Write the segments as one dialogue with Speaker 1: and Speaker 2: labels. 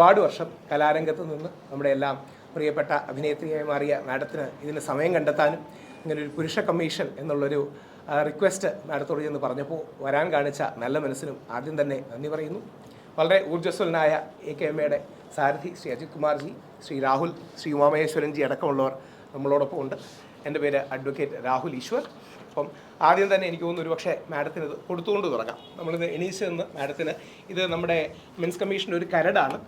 Speaker 1: ഒരുപാട് വർഷം കലാരംഗത്ത് നിന്ന് നമ്മുടെ എല്ലാം പ്രിയപ്പെട്ട അഭിനേത്രിയായി മാറിയ മാഡത്തിന് ഇതിന് സമയം കണ്ടെത്താനും ഇങ്ങനെ ഒരു പുരുഷ കമ്മീഷൻ എന്നുള്ളൊരു റിക്വസ്റ്റ് മാഡത്തോട് ചെന്ന് പറഞ്ഞപ്പോൾ വരാൻ കാണിച്ച നല്ല മനസ്സിനും ആദ്യം തന്നെ നന്ദി പറയുന്നു. വളരെ ഊർജസ്വലനായ എ കെ എമ്മയുടെ സാരഥി ശ്രീ അജിത് കുമാർജി ശ്രീ രാഹുൽ ശ്രീ ഉമാമഹേശ്വരൻജി അടക്കമുള്ളവർ നമ്മളോടൊപ്പം ഉണ്ട്. എന്റെ പേര് അഡ്വക്കേറ്റ് രാഹുൽ ഈശ്വർ. അപ്പം ആദ്യം തന്നെ എനിക്ക് തോന്നുന്നു ഒരു പക്ഷേ മാഡത്തിന് ഇത് കൊടുത്തുകൊണ്ട് തുടങ്ങാം. നമ്മളിത് എണീച്ച് നിന്ന് മാഡത്തിന് ഇത് നമ്മുടെ മെൻസ് കമ്മീഷന്റെ ഒരു കരടാണ്.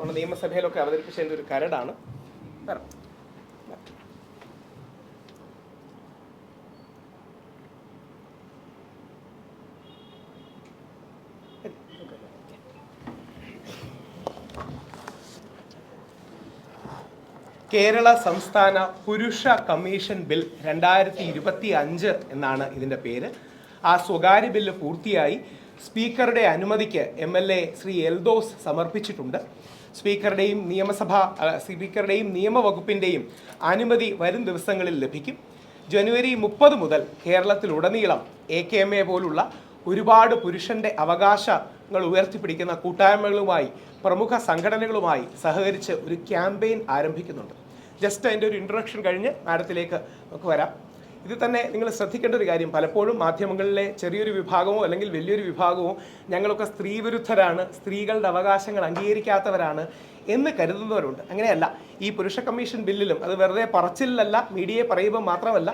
Speaker 1: നമ്മുടെ നിയമസഭയിലൊക്കെ അവതരിപ്പിച്ചതിന്റെ ഒരു കരടാണ്? വരാം കേരള സംസ്ഥാന പുരുഷ കമ്മീഷൻ ബിൽ രണ്ടായിരത്തി ഇരുപത്തി അഞ്ച് എന്നാണ് ഇതിന്റെ പേര്. ആ സ്വകാര്യ ബില്ല് പൂർത്തിയായി. സ്പീക്കറുടെ അനുമതിക്ക് M L A Shri Eldhose സമർപ്പിച്ചിട്ടുണ്ട്. സ്പീക്കറുടെയും നിയമസഭ സ്പീക്കറുടെയും നിയമവകുപ്പിന്റെയും അനുമതി വരും ദിവസങ്ങളിൽ ലഭിക്കും. ജനുവരി മുപ്പത് മുതൽ കേരളത്തിലുടനീളം എ കെ എം എ പോലുള്ള ഒരുപാട് പുരുഷന്റെ അവകാശങ്ങൾ ഉയർത്തിപ്പിടിക്കുന്ന കൂട്ടായ്മകളുമായി പ്രമുഖ സംഘടനകളുമായി സഹകരിച്ച് ഒരു ക്യാമ്പയിൻ ആരംഭിക്കുന്നുണ്ട്. ജസ്റ്റ് അതിന്റെ ഒരു ഇൻട്രൊഡക്ഷൻ കഴിഞ്ഞ് മാഡത്തിലേക്ക് നമുക്ക് വരാം. ഇത് തന്നെ നിങ്ങൾ ശ്രദ്ധിക്കേണ്ട ഒരു കാര്യം. പലപ്പോഴും മാധ്യമങ്ങളിലെ ചെറിയൊരു വിഭാഗമോ അല്ലെങ്കിൽ വലിയൊരു വിഭാഗമോ ഞങ്ങളൊക്കെ സ്ത്രീവിരുദ്ധരാണ് സ്ത്രീകളുടെ അവകാശങ്ങൾ അംഗീകരിക്കാത്തവരാണ് എന്ന് കരുതുന്നവരുണ്ട്. അങ്ങനെയല്ല ഈ പുരുഷ കമ്മീഷൻ ബില്ലിലും അത് വെറുതെ പറച്ചിലല്ല മീഡിയയെ പറയുമ്പോൾ മാത്രമല്ല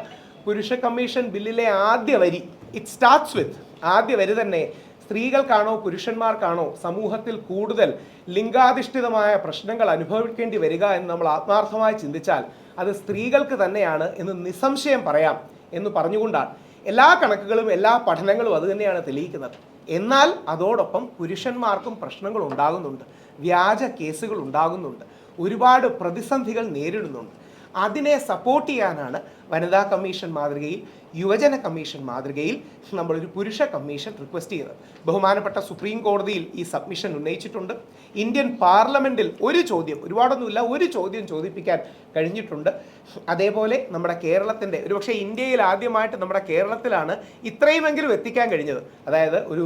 Speaker 1: പുരുഷ കമ്മീഷൻ ബില്ലിലെ ആദ്യ വരി ഇറ്റ് സ്റ്റാർട്ട്സ് വിത്ത് ആദ്യ വരി തന്നെ സ്ത്രീകൾക്കാണോ പുരുഷന്മാർക്കാണോ സമൂഹത്തിൽ കൂടുതൽ ലിംഗാധിഷ്ഠിതമായ പ്രശ്നങ്ങൾ അനുഭവിക്കേണ്ടി വരിക എന്ന് നമ്മൾ ആത്മാർത്ഥമായി ചിന്തിച്ചാൽ അത് സ്ത്രീകൾക്ക് തന്നെയാണ് എന്ന് നിസ്സംശയം പറയാം എന്ന് പറഞ്ഞുകൊണ്ടാണ്. എല്ലാ കണക്കുകളും എല്ലാ പഠനങ്ങളും അതുതന്നെയാണ് തെളിയിക്കുന്നത്. എന്നാൽ അതോടൊപ്പം പുരുഷന്മാർക്കും പ്രശ്നങ്ങൾ ഉണ്ടാകുന്നുണ്ട്. വ്യാജ കേസുകൾ ഉണ്ടാകുന്നുണ്ട്. ഒരുപാട് പ്രതിസന്ധികൾ നേരിടുന്നുണ്ട്. അതിനെ സപ്പോർട്ട് ചെയ്യാനാണ് വനിതാ കമ്മീഷൻ മാതൃകയിൽ യുവജന കമ്മീഷൻ മാതൃകയിൽ നമ്മളൊരു പുരുഷ കമ്മീഷൻ റിക്വസ്റ്റ് ചെയ്തത്. ബഹുമാനപ്പെട്ട സുപ്രീം കോടതിയിൽ ഈ സബ്മിഷൻ ഉന്നയിച്ചിട്ടുണ്ട്. ഇന്ത്യൻ പാർലമെന്റിൽ ഒരു ചോദ്യം ഒരുപാടൊന്നുമില്ല ഒരു ചോദ്യം ചോദിപ്പിക്കാൻ കഴിഞ്ഞിട്ടുണ്ട്. അതേപോലെ നമ്മുടെ കേരളത്തിന്റെ ഒരുപക്ഷെ ഇന്ത്യയിൽ ആദ്യമായിട്ട് നമ്മുടെ കേരളത്തിലാണ് ഇത്രയുമെങ്കിലും എത്തിക്കാൻ കഴിഞ്ഞത്. അതായത് ഒരു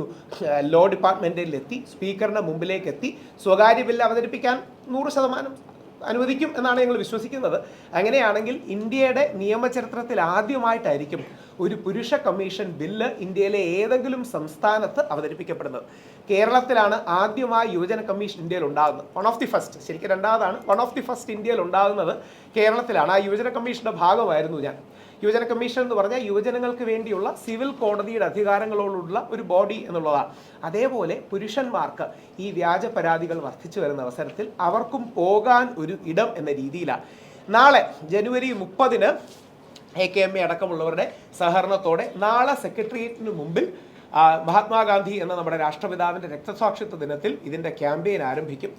Speaker 1: ലോ ഡിപ്പാർട്ട്മെന്റിൽ എത്തി സ്പീക്കറിന്റെ മുമ്പിലേക്ക് എത്തി സ്വകാര്യ ബില്ല് അവതരിപ്പിക്കാൻ നൂറ് ശതമാനം അനുവദിക്കും എന്നാണ് ഞങ്ങൾ വിശ്വസിക്കുന്നത്. അങ്ങനെയാണെങ്കിൽ ഇന്ത്യയുടെ നിയമചരിത്രത്തിൽ ആദ്യമായിട്ടായിരിക്കും ഒരു പുരുഷ കമ്മീഷൻ ബില്ല് ഇന്ത്യയിലെ ഏതെങ്കിലും സംസ്ഥാനത്ത് അവതരിപ്പിക്കപ്പെടുന്നത്. കേരളത്തിലാണ് ആദ്യമായി യുവജന കമ്മീഷൻ ഇന്ത്യയിൽ ഉണ്ടാകുന്നത്. വൺ ഓഫ് ദി ഫസ്റ്റ് ശരിക്കും രണ്ടാമതാണ്. വൺ ഓഫ് ദി ഫസ്റ്റ് ഇന്ത്യയിൽ ഉണ്ടാകുന്നത് കേരളത്തിലാണ്. ആ യുവജന കമ്മീഷന്റെ ഭാഗമായിരുന്നു ഞാൻ. യുവജന കമ്മീഷൻ എന്ന് പറഞ്ഞാൽ യുവജനങ്ങൾക്ക് വേണ്ടിയുള്ള സിവിൽ കോടതിയുടെ അധികാരങ്ങളോടുള്ള ഒരു ബോഡി എന്നുള്ളതാണ്. അതേപോലെ പുരുഷന്മാർക്ക് ഈ വ്യാജ പരാതികൾ വർദ്ധിച്ചു വരുന്ന അവസരത്തിൽ അവർക്കും പോകാൻ ഒരു ഇടം എന്ന രീതിയിലാണ്. നാളെ ജനുവരി മുപ്പതിന് എ കെ എം എ അടക്കമുള്ളവരുടെ സഹകരണത്തോടെ നാളെ സെക്രട്ടേറിയറ്റിന് മുമ്പിൽ മഹാത്മാഗാന്ധി എന്ന നമ്മുടെ രാഷ്ട്രപിതാവിന്റെ രക്തസാക്ഷിത്വ ദിനത്തിൽ ഇതിന്റെ ക്യാമ്പയിൻ ആരംഭിക്കും.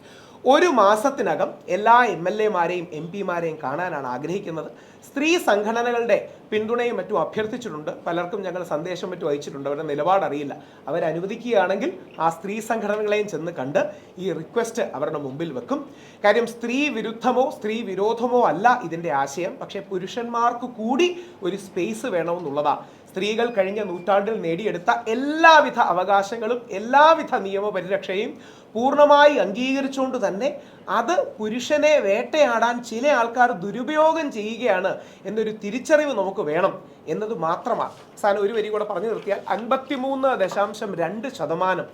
Speaker 1: ഒരു മാസത്തിനകം എല്ലാ എം എൽ എമാരെയും എം പിമാരെയും കാണാനാണ് ആഗ്രഹിക്കുന്നത്. സ്ത്രീ സംഘടനകളുടെ പിന്തുണയും മറ്റും അഭ്യർത്ഥിച്ചിട്ടുണ്ട്. പലർക്കും ഞങ്ങൾ സന്ദേശം മറ്റും അയച്ചിട്ടുണ്ട്. അവരുടെ നിലപാട് അറിയില്ല അവരനുവദിക്കുകയാണെങ്കിൽ ആ സ്ത്രീ സംഘടനകളെയും ചെന്ന് കണ്ട് ഈ റിക്വസ്റ്റ് അവരുടെ മുമ്പിൽ വെക്കും. കാര്യം സ്ത്രീ വിരുദ്ധമോ സ്ത്രീ വിരോധമോ അല്ല ഇതിന്റെ ആശയം. പക്ഷേ പുരുഷന്മാർക്ക് കൂടി ഒരു സ്പേസ് വേണമെന്നുള്ളതാണ് സ്ത്രീകൾ കഴിഞ്ഞ നൂറ്റാണ്ടിൽ നേടിയെടുത്ത എല്ലാവിധ അവകാശങ്ങളും എല്ലാവിധ നിയമപരിരക്ഷയും പൂർണമായി അംഗീകരിച്ചുകൊണ്ട് തന്നെ അത് പുരുഷനെ വേട്ടയാടാൻ ചില ആൾക്കാർ ദുരുപയോഗം ചെയ്യുകയാണ് എന്നൊരു തിരിച്ചറിവ് നമുക്ക് വേണം എന്നത് മാത്രമാണ്. സാധനം ഒരു വരി കൂടെ പറഞ്ഞു നിർത്തിയാൽ അൻപത്തിമൂന്ന് ദശാംശം രണ്ട് ശതമാനം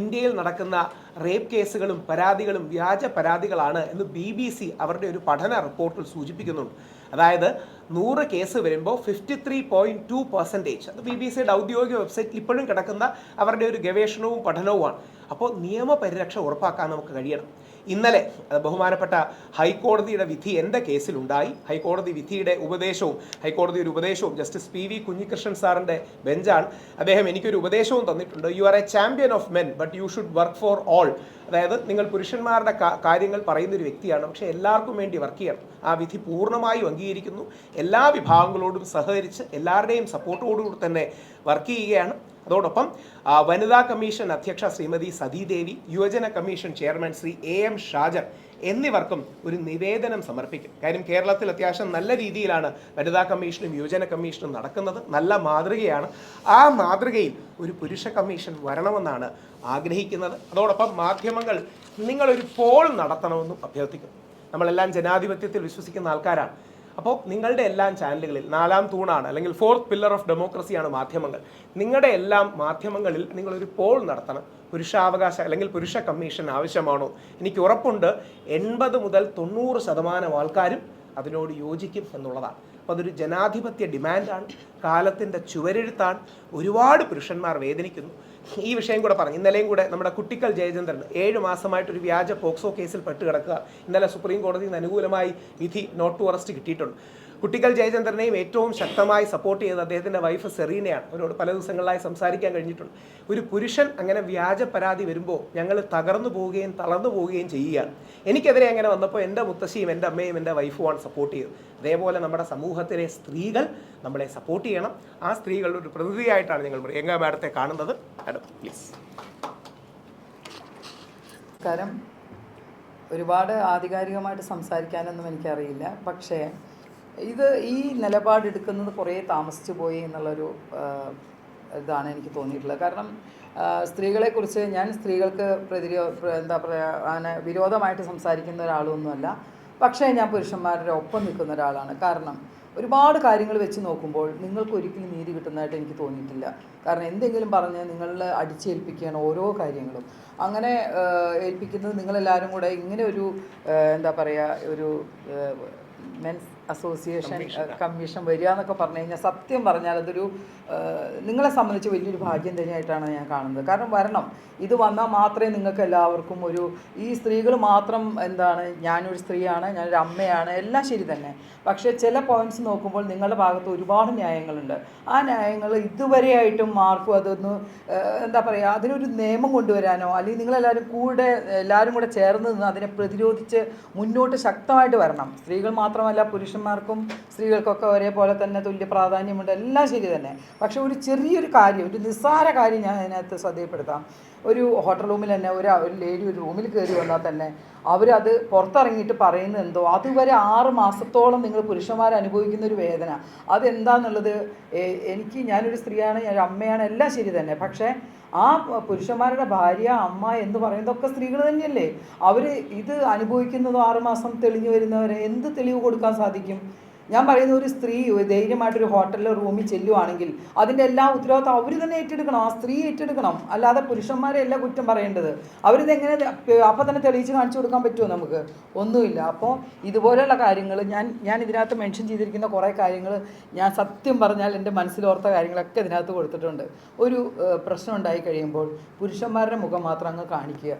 Speaker 1: ഇന്ത്യയിൽ നടക്കുന്ന റേപ്പ് കേസുകളും പരാതികളും വ്യാജ പരാതികളാണ് എന്ന് ബി അവരുടെ ഒരു പഠന റിപ്പോർട്ടിൽ സൂചിപ്പിക്കുന്നുണ്ട്. അതായത് നൂറ് കേസ് വരുമ്പോൾ fifty three point two percentage അത് ബി ബി സിയുടെ ഔദ്യോഗിക വെബ്സൈറ്റിൽ ഇപ്പോഴും കിടക്കുന്ന അവരുടെ ഒരു ഗവേഷണവും പഠനവുമാണ്. അപ്പോൾ നിയമപരിരക്ഷ ഉറപ്പാക്കാൻ നമുക്ക് കഴിയണം. ഇന്നലെ ബഹുമാനപ്പെട്ട ഹൈക്കോടതിയുടെ വിധി എന്റെ കേസിലുണ്ടായി ഹൈക്കോടതി വിധിയുടെ ഉപദേശവും ഹൈക്കോടതി ഒരു ഉപദേശവും ജസ്റ്റിസ് പി വി കുഞ്ഞികൃഷ്ണൻ സാറിന്റെ ബെഞ്ചാണ്. അദ്ദേഹം എനിക്കൊരു ഉപദേശവും തന്നിട്ടുണ്ട്. You are a champion of men but you should work for all അതായത് നിങ്ങൾ പുരുഷന്മാരുടെ കാര്യങ്ങൾ പറയുന്ന ഒരു വ്യക്തിയാണ്. പക്ഷേ എല്ലാവർക്കും വേണ്ടി വർക്ക് ചെയ്യണം. ആ വിധി പൂർണമായും അംഗീകരിക്കുന്നു. എല്ലാ വിഭാഗങ്ങളോടും സഹകരിച്ച് എല്ലാവരുടെയും സപ്പോർട്ടോടുകൂടി തന്നെ വർക്ക് ചെയ്യുകയാണ്. അതോടൊപ്പം വനിതാ കമ്മീഷൻ അധ്യക്ഷ ശ്രീമതി സതീദേവി യുവജന commission chairman Shri A M Shajan എന്നിവർക്കും ഒരു നിവേദനം സമർപ്പിക്കും. കാര്യം കേരളത്തിൽ അത്യാവശ്യം നല്ല രീതിയിലാണ് വനിതാ കമ്മീഷനും യുവജന കമ്മീഷനും നടക്കുന്നത്. നല്ല മാതൃകയാണ്. ആ മാതൃകയിൽ ഒരു പുരുഷ കമ്മീഷൻ വരണമെന്നാണ് ആഗ്രഹിക്കുന്നത്. അതോടൊപ്പം മാധ്യമങ്ങൾ നിങ്ങളൊരു പോൾ നടത്തണമെന്നും അഭ്യർത്ഥിക്കുന്നു. നമ്മളെല്ലാം ജനാധിപത്യത്തിൽ വിശ്വസിക്കുന്ന ആൾക്കാരാണ്. അപ്പോൾ നിങ്ങളുടെ എല്ലാം ചാനലുകളിൽ നാലാം തൂണാണ് അല്ലെങ്കിൽ ഫോർത്ത് പില്ലർ ഓഫ് ഡെമോക്രസിയാണ് മാധ്യമങ്ങൾ. നിങ്ങളുടെ എല്ലാം മാധ്യമങ്ങളിൽ നിങ്ങളൊരു പോൾ നടത്തണം. പുരുഷാവകാശ അല്ലെങ്കിൽ പുരുഷ കമ്മീഷൻ ആവശ്യമാണോ? എനിക്ക് ഉറപ്പുണ്ട്. എൺപത് മുതൽ തൊണ്ണൂറ് ശതമാനം ആൾക്കാരും അതിനോട് യോജിക്കും എന്നുള്ളതാണ്. അപ്പോൾ അതൊരു ജനാധിപത്യ ഡിമാൻഡാണ്. കാലത്തിന്റെ ചുവരെഴുത്താണ്. ഒരുപാട് പുരുഷന്മാർ വേദനിക്കുന്നു. ഈ വിഷയം കൂടെ പറഞ്ഞു. ഇന്നലെയും കൂടെ നമ്മുടെ കുട്ടിക്കൽ ജയചന്ദ്രൻ ഏഴ് മാസമായിട്ട് ഒരു വ്യാജ പോക്സോ കേസിൽ പെട്ട് കിടക്കുക ഇന്നലെ സുപ്രീം കോടതിയിൽ നിന്ന് അനുകൂലമായി വിധി നോട്ട് ടു അറസ്റ്റ് കിട്ടിയിട്ടുണ്ട്. കുട്ടിക്കൽ ജയചന്ദ്രനെയും ഏറ്റവും ശക്തമായി സപ്പോർട്ട് ചെയ്തത് അദ്ദേഹത്തിന്റെ വൈഫ് സെറീനയാണ്. അവരോട് പല ദിവസങ്ങളിലായി സംസാരിക്കാൻ കഴിഞ്ഞിട്ടുണ്ട്. ഒരു പുരുഷൻ അങ്ങനെ വ്യാജ പരാതി വരുമ്പോൾ ഞങ്ങൾ തകർന്നു പോവുകയും തളർന്നു പോവുകയും ചെയ്യുകയാണ്. എനിക്കെതിരെ അങ്ങനെ വന്നപ്പോൾ എന്റെ മുത്തശ്ശിയും എന്റെ അമ്മയും എന്റെ വൈഫുമാണ് സപ്പോർട്ട് ചെയ്തത്. അതേപോലെ നമ്മുടെ സമൂഹത്തിലെ സ്ത്രീകൾ നമ്മളെ സപ്പോർട്ട് ചെയ്യണം. ആ സ്ത്രീകളുടെ ഒരു പ്രതിനിധിയായിട്ടാണ് ഞങ്ങൾ പ്രിയങ്ക മാഡത്തെ കാണുന്നത്. മാഡം പ്ലീസ്
Speaker 2: ഒരുപാട് ആധികാരികമായിട്ട് സംസാരിക്കാനൊന്നും എനിക്കറിയില്ല. പക്ഷേ ഇത് ഈ നിലപാടെടുക്കുന്നത് കുറേ താമസിച്ചു പോയി എന്നുള്ളൊരു ഇതാണ് എനിക്ക് തോന്നിയിട്ടുള്ളത്. കാരണം സ്ത്രീകളെക്കുറിച്ച് ഞാൻ സ്ത്രീകൾക്ക് പ്രതിരോ എന്താ പറയുക അങ്ങനെ വിരോധമായിട്ട് സംസാരിക്കുന്ന ഒരാളൊന്നുമല്ല. പക്ഷേ ഞാൻ പുരുഷന്മാരുടെ ഒപ്പം നിൽക്കുന്ന ഒരാളാണ്. കാരണം ഒരുപാട് കാര്യങ്ങൾ വെച്ച് നോക്കുമ്പോൾ നിങ്ങൾക്ക് ഒരിക്കലും നീതി കിട്ടുന്നതായിട്ട് എനിക്ക് തോന്നിയിട്ടില്ല. കാരണം എന്തെങ്കിലും പറഞ്ഞ് നിങ്ങളിൽ അടിച്ചേൽപ്പിക്കുകയാണ് ഓരോ കാര്യങ്ങളും. അങ്ങനെ ഏൽപ്പിക്കുന്നത് നിങ്ങളെല്ലാവരും കൂടെ ഇങ്ങനെ ഒരു എന്താ പറയുക ഒരു മെൻസ് അസോസിയേഷൻ കമ്മീഷൻ വരിക എന്നൊക്കെ പറഞ്ഞു കഴിഞ്ഞാൽ സത്യം പറഞ്ഞാൽ അതൊരു നിങ്ങളെ സംബന്ധിച്ച് വലിയൊരു ഭാഗ്യം തന്നെയായിട്ടാണ് ഞാൻ കാണുന്നത്. കാരണം വരണം. ഇത് വന്നാൽ മാത്രമേ നിങ്ങൾക്ക് എല്ലാവർക്കും ഒരു ഈ സ്ത്രീകൾ മാത്രം എന്താണ് ഞാനൊരു സ്ത്രീയാണ് ഞാനൊരു അമ്മയാണ് എല്ലാം ശരി തന്നെ. പക്ഷേ ചില പോയിന്റ്സ് നോക്കുമ്പോൾ നിങ്ങളുടെ ഭാഗത്ത് ഒരുപാട് ന്യായങ്ങളുണ്ട്. ആ ന്യായങ്ങൾ ഇതുവരെയായിട്ടും മാർക്കും അതൊന്ന് എന്താ പറയുക അതിനൊരു നിയമം കൊണ്ടുവരാനോ അല്ലെങ്കിൽ നിങ്ങളെല്ലാവരും കൂടെ എല്ലാവരും കൂടെ ചേർന്ന് നിന്ന് അതിനെ പ്രതിരോധിച്ച് മുന്നോട്ട് ശക്തമായിട്ട് വരണം. സ്ത്രീകൾ മാത്രമല്ല പുരുഷന്മാർക്കും സ്ത്രീകൾക്കൊക്കെ ഒരേപോലെ തന്നെ തുല്യ പ്രാധാന്യമുണ്ട്. എല്ലാം ശരി തന്നെ. പക്ഷെ ഒരു ചെറിയൊരു കാര്യം ഒരു നിസ്സാര കാര്യം ഞാൻ അതിനകത്ത് ശ്രദ്ധയപ്പെടുത്താം ഒരു ഹോട്ടൽ റൂമിൽ തന്നെ ഒരു ലേഡി ഒരു റൂമിൽ കയറി വന്നാൽ തന്നെ അവരത് പുറത്തിറങ്ങിയിട്ട് പറയുന്നത് എന്തോ? അതുവരെ ആറ് മാസത്തോളം നിങ്ങൾ പുരുഷന്മാർ അനുഭവിക്കുന്ന ഒരു വേദന. അതെന്താന്നുള്ളത്? എ- എനിക്ക് ഞാനൊരു സ്ത്രീയാണ് ഞാൻ അമ്മയാണ് എല്ലാം ശരി തന്നെ. പക്ഷേ ആ പുരുഷന്മാരുടെ ഭാര്യ അമ്മ എന്ന് പറയുന്നതൊക്കെ സ്ത്രീകൾ തന്നെയല്ലേ? അവർ ഇത് അനുഭവിക്കുന്നതോ ആറുമാസം തെളിഞ്ഞു വരുന്നവരെ എന്ത് തെളിവ് കൊടുക്കാൻ സാധിക്കും? ഞാൻ പറയുന്ന ഒരു സ്ത്രീ ധൈര്യമായിട്ടൊരു ഹോട്ടലിലോ റൂമിൽ ചെല്ലുവാണെങ്കിൽ അതിന്റെ എല്ലാ ഉത്തരവാദിത്വം അവർ തന്നെ ഏറ്റെടുക്കണം. ആ സ്ത്രീ ഏറ്റെടുക്കണം. അല്ലാതെ പുരുഷന്മാരെ അല്ല കുറ്റം പറയേണ്ടത്. അവരിത് എങ്ങനെ അപ്പം തന്നെ തെളിയിച്ച് കാണിച്ചു കൊടുക്കാൻ പറ്റുമോ നമുക്ക്? ഒന്നുമില്ല. അപ്പോൾ ഇതുപോലെയുള്ള കാര്യങ്ങൾ ഞാൻ ഞാൻ ഇതിനകത്ത് മെൻഷൻ ചെയ്തിരിക്കുന്ന കുറേ കാര്യങ്ങൾ ഞാൻ സത്യം പറഞ്ഞാൽ എന്റെ മനസ്സിലോർത്ത കാര്യങ്ങളൊക്കെ ഇതിനകത്ത് കൊടുത്തിട്ടുണ്ട്. ഒരു പ്രശ്നം ഉണ്ടായി കഴിയുമ്പോൾ പുരുഷന്മാരുടെ മുഖം മാത്രം അങ്ങ് കാണിക്കുക.